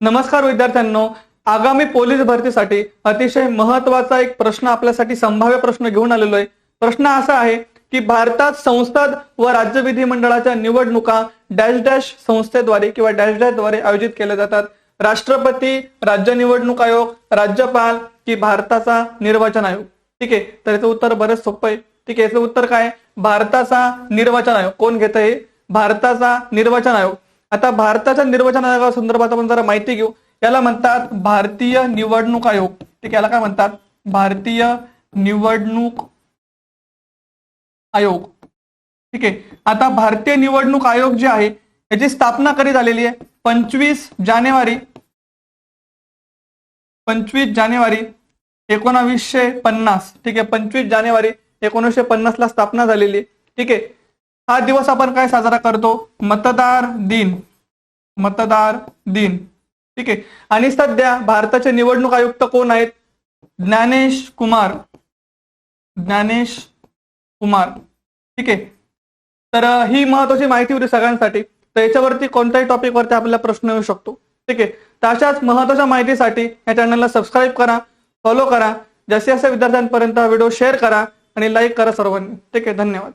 नमस्कार विद्यार्थ्यांनो. आगामी पोलीस भरतीसाठी अतिशय महत्त्वाचा एक प्रश्न आपल्यासाठी संभाव्य प्रश्न घेऊन आलेलो आहे. प्रश्न असा आहे की भारतात संसद व राज्य विधिमंडळाच्या निवडणुका डॅश डॅश संस्थेद्वारे किंवा डॅश डॅशद्वारे आयोजित केल्या जातात. राष्ट्रपती राज्य निवडणूक आयोग राज्यपाल की भारताचा निर्वाचन आयोग. ठीक आहे? तर याचं उत्तर बरेच सोपं आहे. ठीक आहे? याचं उत्तर काय? आहे? भारताचा निर्वाचन आयोग. कोण घेत आहे भारताचा निर्वाचन आयोग. आता भारताच्या निर्वाचन आयोगासंदर्भात आपण जरा माहिती घेऊ. याला म्हणतात भारतीय निवडणूक आयोग. ठीक याला काय म्हणतात? भारतीय निवडणूक आयोग. ठीक आहे आता भारतीय निवडणूक आयोग जे आहे याची स्थापना कधी झालेली आहे? पंचवीस जानेवारी पंचवीस जानेवारी एकोणावीसशे पन्नास. ठीक आहे पंचवीस जानेवारी एकोणीसशे पन्नास ला स्थापना झालेली आहे. ठीक आहे हा दिवस आपण काय साजरा करतो? मतदार दिन. मतदार दिन. ठीक आहे? आणि सध्या भारताचे निवडणूक आयुक्त कोण आहेत? ज्ञानेश कुमार. ज्ञानेश कुमार. ठीक आहे? तर ही महत्वाची माहिती होती सगळ्यांसाठी. तर याच्यावरती कोणत्याही टॉपिकवरती आपल्याला प्रश्न येऊ शकतो. ठीक आहे? तर अशाच महत्त्वाच्या माहितीसाठी या चॅनलला सबस्क्राईब करा फॉलो करा. जास्तीत जास्त विद्यार्थ्यांपर्यंत हा व्हिडिओ शेअर करा आणि लाईक करा सर्वांनी. ठीक आहे? धन्यवाद.